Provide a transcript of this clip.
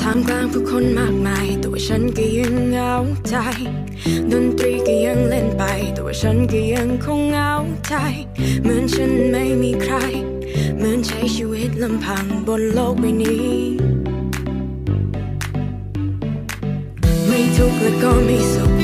ท่ามกลางผู้คนมากมาย ตัวฉันก็ยังเหงาใจ ดนตรีก็ยังเล่นไป ตัวฉันก็ยังคงเหงาใจ เหมือนฉันไม่มีใคร มือนใช้ชีวิตลำพังบนโลกใบนี้ ไม่ทุกข์และก็ไม่สุข